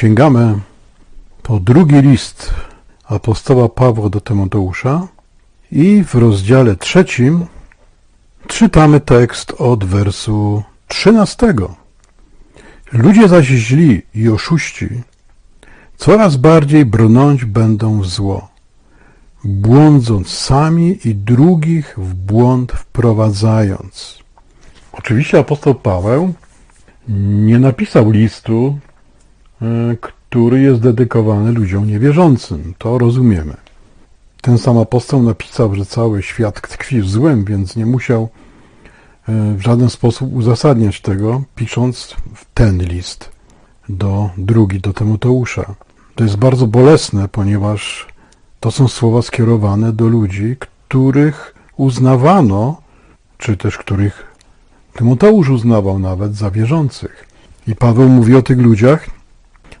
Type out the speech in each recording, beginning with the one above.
Sięgamy po drugi list apostoła Pawła do Tymoteusza i w rozdziale trzecim czytamy tekst od wersu 13. Ludzie zaś źli i oszuści coraz bardziej brnąć będą w zło, błądząc sami i drugich w błąd wprowadzając. Oczywiście apostoł Paweł nie napisał listu, który jest dedykowany ludziom niewierzącym. To rozumiemy. Ten sam apostoł napisał, że cały świat tkwi w złem, więc nie musiał e, w żaden sposób uzasadniać tego, pisząc ten list do drugi, do Tymoteusza. To jest bardzo bolesne, ponieważ to są słowa skierowane do ludzi, których uznawano, czy też których Tymoteusz uznawał nawet za wierzących. I Paweł mówi o tych ludziach,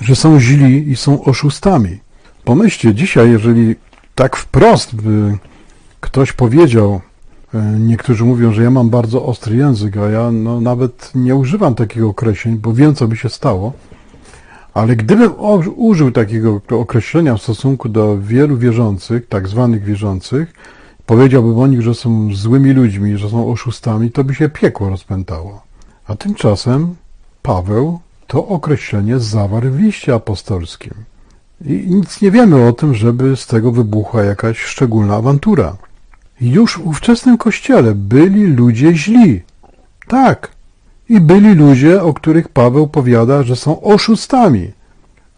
że są źli i są oszustami. Pomyślcie, dzisiaj, jeżeli tak wprost by ktoś powiedział, e, niektórzy mówią, że ja mam bardzo ostry język, a ja no, nawet nie używam takiego określeń, bo wiem, co by się stało, ale gdybym użył takiego określenia w stosunku do wielu wierzących, tak zwanych wierzących, powiedziałbym o nich, że są złymi ludźmi, że są oszustami, to by się piekło rozpętało. A tymczasem Paweł to określenie zawarł w liście apostolskim. I nic nie wiemy o tym, żeby z tego wybuchła jakaś szczególna awantura. Już w ówczesnym kościele byli ludzie źli. Tak. I byli ludzie, o których Paweł powiada, że są oszustami.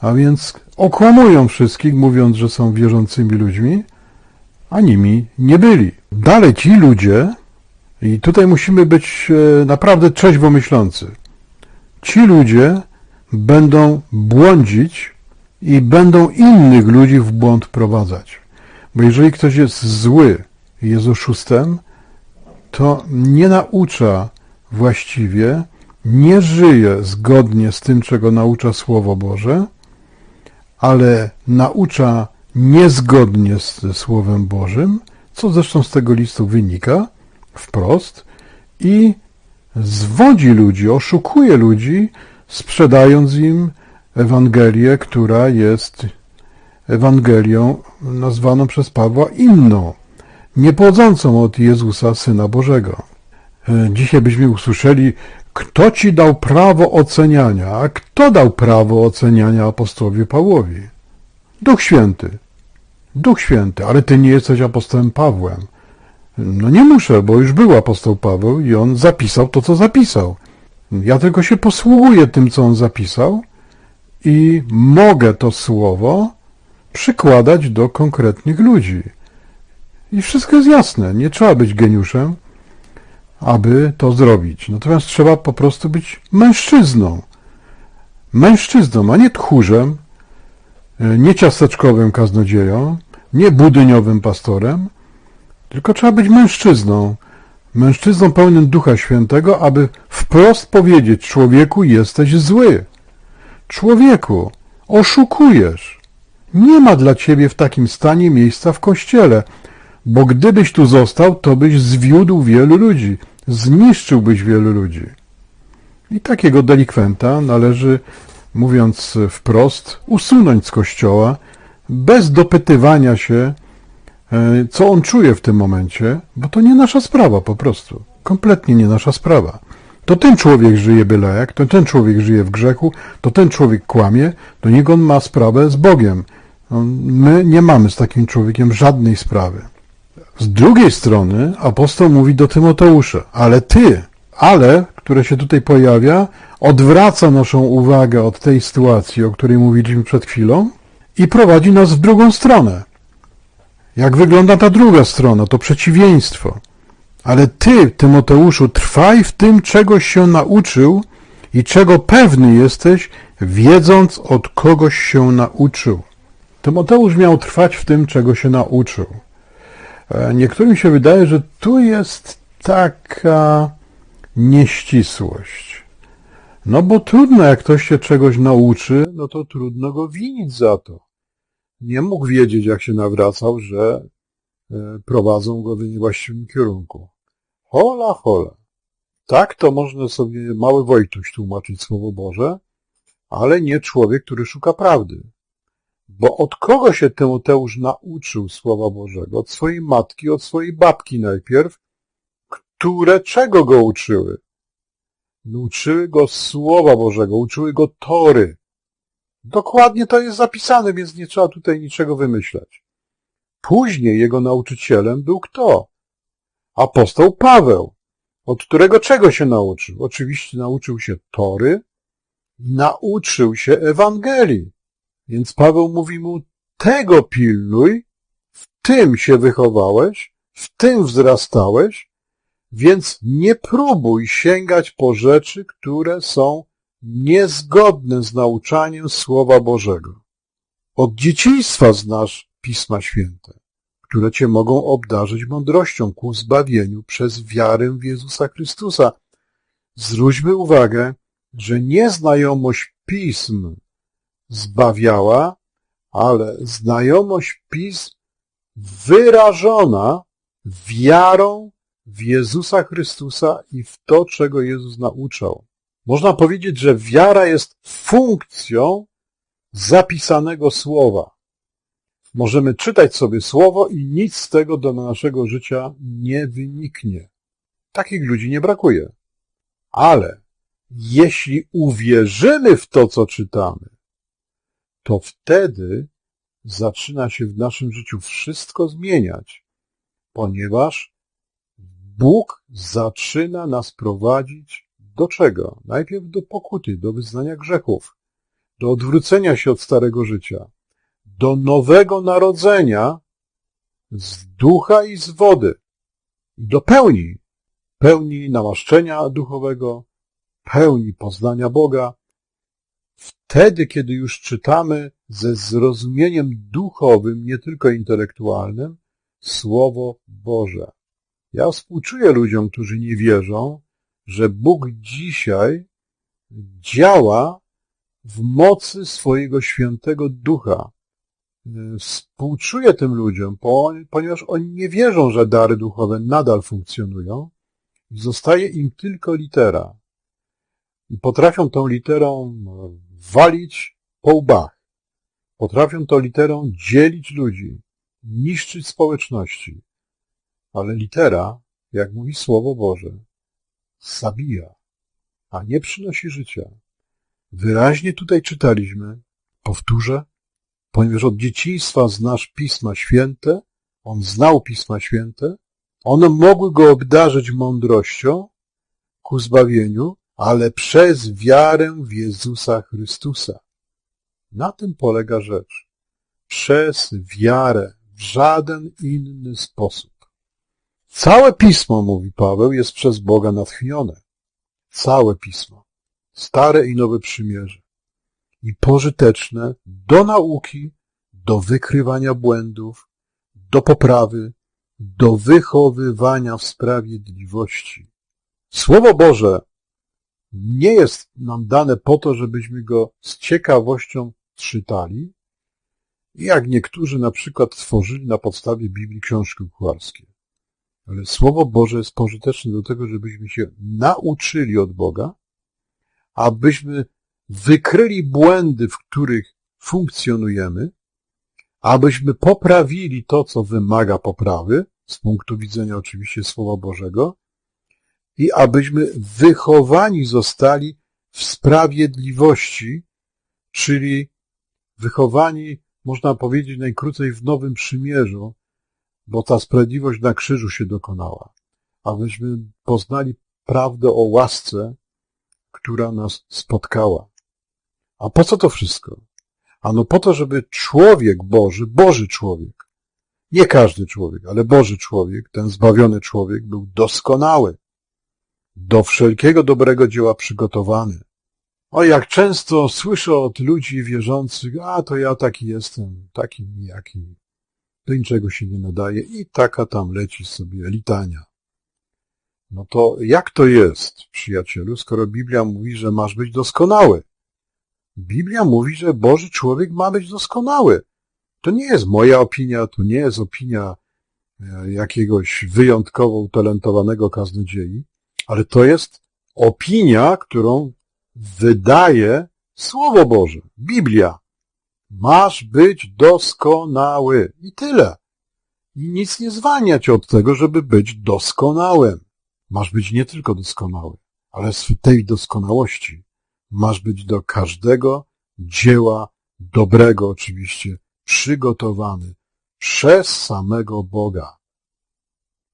A więc okłamują wszystkich, mówiąc, że są wierzącymi ludźmi, a nimi nie byli. Dalej ci ludzie, i tutaj musimy być e, naprawdę trzeźwo myślący, ci ludzie będą błądzić i będą innych ludzi w błąd wprowadzać. Bo jeżeli ktoś jest zły jest oszustem, to nie naucza właściwie, nie żyje zgodnie z tym, czego naucza Słowo Boże, ale naucza niezgodnie ze Słowem Bożym, co zresztą z tego listu wynika wprost, i zwodzi ludzi, oszukuje ludzi, sprzedając im Ewangelię, która jest Ewangelią nazwaną przez Pawła inną, niepłodzącą od Jezusa, Syna Bożego. E, dzisiaj byśmy usłyszeli, kto ci dał prawo oceniania, a kto dał prawo oceniania apostołowi Pawłowi? Duch Święty. Duch Święty, ale ty nie jesteś apostołem Pawłem. No nie muszę, bo już był apostoł Paweł i on zapisał to, co zapisał. Ja tylko się posługuję tym, co on zapisał i mogę to słowo przykładać do konkretnych ludzi. I wszystko jest jasne. Nie trzeba być geniuszem, aby to zrobić. Natomiast trzeba po prostu być mężczyzną. Mężczyzną, a nie tchórzem, nie ciasteczkowym kaznodzieją, nie budyniowym pastorem, tylko trzeba być mężczyzną. Mężczyzną pełnym Ducha Świętego, aby wprost powiedzieć człowieku jesteś zły. Człowieku, oszukujesz. Nie ma dla ciebie w takim stanie miejsca w kościele, bo gdybyś tu został, to byś zwiódł wielu ludzi, zniszczyłbyś wielu ludzi. I takiego delikwenta należy, mówiąc wprost, usunąć z kościoła, bez dopytywania się, co on czuje w tym momencie, bo to nie nasza sprawa po prostu. Kompletnie nie nasza sprawa. To ten człowiek żyje byle jak, to ten człowiek żyje w grzechu, to ten człowiek kłamie, do niego on ma sprawę z Bogiem. No, my nie mamy z takim człowiekiem żadnej sprawy. Z drugiej strony apostoł mówi do Tymoteusza, ale ty, ale, które się tutaj pojawia, odwraca naszą uwagę od tej sytuacji, o której mówiliśmy przed chwilą i prowadzi nas w drugą stronę. Jak wygląda ta druga strona, to przeciwieństwo. Ale ty, Tymoteuszu, trwaj w tym, czegoś się nauczył i czego pewny jesteś, wiedząc od kogoś się nauczył. Tymoteusz miał trwać w tym, czego się nauczył. E, niektórym się wydaje, że tu jest taka nieścisłość. No bo trudno, jak ktoś się czegoś nauczy, no to trudno go winić za to. Nie mógł wiedzieć, jak się nawracał, że e, prowadzą go w niewłaściwym kierunku. Hola, hola. Tak to można sobie mały Wojtuś tłumaczyć Słowo Boże, ale nie człowiek, który szuka prawdy. Bo od kogo się Tymoteusz nauczył Słowa Bożego? Od swojej matki, od swojej babki najpierw, które czego go uczyły? Uczyły go Słowa Bożego, uczyły go Tory. Dokładnie to jest zapisane, więc nie trzeba tutaj niczego wymyślać. Później jego nauczycielem był kto? Apostoł Paweł, od którego czego się nauczył? Oczywiście nauczył się Tory, nauczył się Ewangelii. Więc Paweł mówi mu, tego pilnuj, w tym się wychowałeś, w tym wzrastałeś, więc nie próbuj sięgać po rzeczy, które są niezgodne z nauczaniem Słowa Bożego. Od dzieciństwa znasz Pisma Święte, które cię mogą obdarzyć mądrością ku zbawieniu przez wiarę w Jezusa Chrystusa. Zwróćmy uwagę, że nieznajomość Pism zbawiała, ale znajomość Pism wyrażona wiarą w Jezusa Chrystusa i w to, czego Jezus nauczał. Można powiedzieć, że wiara jest funkcją zapisanego słowa. Możemy czytać sobie słowo i nic z tego do naszego życia nie wyniknie. Takich ludzi nie brakuje. Ale jeśli uwierzymy w to, co czytamy, to wtedy zaczyna się w naszym życiu wszystko zmieniać, ponieważ Bóg zaczyna nas prowadzić do czego? Najpierw do pokuty, do wyznania grzechów, do odwrócenia się od starego życia, do nowego narodzenia z ducha i z wody, do pełni, pełni namaszczenia duchowego, pełni poznania Boga, wtedy, kiedy już czytamy ze zrozumieniem duchowym, nie tylko intelektualnym, Słowo Boże. Ja współczuję ludziom, którzy nie wierzą, że Bóg dzisiaj działa w mocy swojego świętego ducha. Współczuję tym ludziom, ponieważ oni nie wierzą, że dary duchowe nadal funkcjonują i zostaje im tylko litera. I potrafią tą literą walić po łbach. Potrafią tą literą dzielić ludzi, niszczyć społeczności. Ale litera, jak mówi Słowo Boże, zabija, a nie przynosi życia. Wyraźnie tutaj czytaliśmy, powtórzę, ponieważ od dzieciństwa znasz Pisma Święte, on znał Pisma Święte, one mogły go obdarzyć mądrością ku zbawieniu, ale przez wiarę w Jezusa Chrystusa. Na tym polega rzecz. Przez wiarę, w żaden inny sposób. Całe pismo, mówi Paweł, jest przez Boga natchnione. Całe pismo. Stare i nowe przymierze. I pożyteczne do nauki, do wykrywania błędów, do poprawy, do wychowywania w sprawiedliwości. Słowo Boże nie jest nam dane po to, żebyśmy go z ciekawością czytali, jak niektórzy na przykład tworzyli na podstawie Biblii książki kucharskie. Ale Słowo Boże jest pożyteczne do tego, żebyśmy się nauczyli od Boga, abyśmy wykryli błędy, w których funkcjonujemy, abyśmy poprawili to, co wymaga poprawy, z punktu widzenia oczywiście Słowa Bożego, i abyśmy wychowani zostali w sprawiedliwości, czyli wychowani, można powiedzieć najkrócej, w Nowym Przymierzu, bo ta sprawiedliwość na krzyżu się dokonała, abyśmy poznali prawdę o łasce, która nas spotkała. A po co to wszystko? Ano po to, żeby człowiek Boży, Boży człowiek, nie każdy człowiek, ale Boży człowiek, ten zbawiony człowiek był doskonały, do wszelkiego dobrego dzieła przygotowany. O, jak często słyszę od ludzi wierzących, a to ja taki jestem, taki jaki, do niczego się nie nadaje i taka tam leci sobie litania. No to jak to jest, przyjacielu, skoro Biblia mówi, że masz być doskonały? Biblia mówi, że Boży człowiek ma być doskonały. To nie jest moja opinia, to nie jest opinia e, jakiegoś wyjątkowo utalentowanego kaznodziei, ale to jest opinia, którą wydaje Słowo Boże, Biblia. Masz być doskonały. I tyle. I nic nie zwalnia cię od tego, żeby być doskonałym. Masz być nie tylko doskonały, ale w tej doskonałości masz być do każdego dzieła dobrego oczywiście przygotowany przez samego Boga.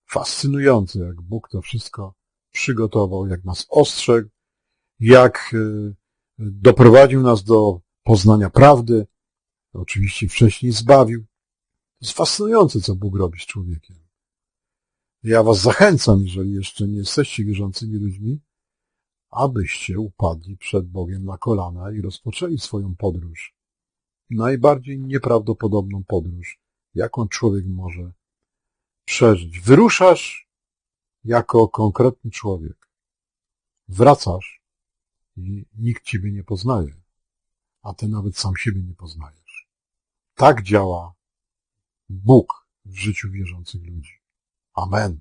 Fascynujące, jak Bóg to wszystko przygotował, jak nas ostrzegł, jak y, doprowadził nas do poznania prawdy, oczywiście wcześniej zbawił. To jest fascynujące, co Bóg robi z człowiekiem. Ja was zachęcam, jeżeli jeszcze nie jesteście wierzącymi ludźmi, abyście upadli przed Bogiem na kolana i rozpoczęli swoją podróż. Najbardziej nieprawdopodobną podróż, jaką człowiek może przeżyć. Wyruszasz jako konkretny człowiek. Wracasz i nikt ciebie nie poznaje, a ty nawet sam siebie nie poznajesz. Tak działa Bóg w życiu wierzących ludzi. Amen.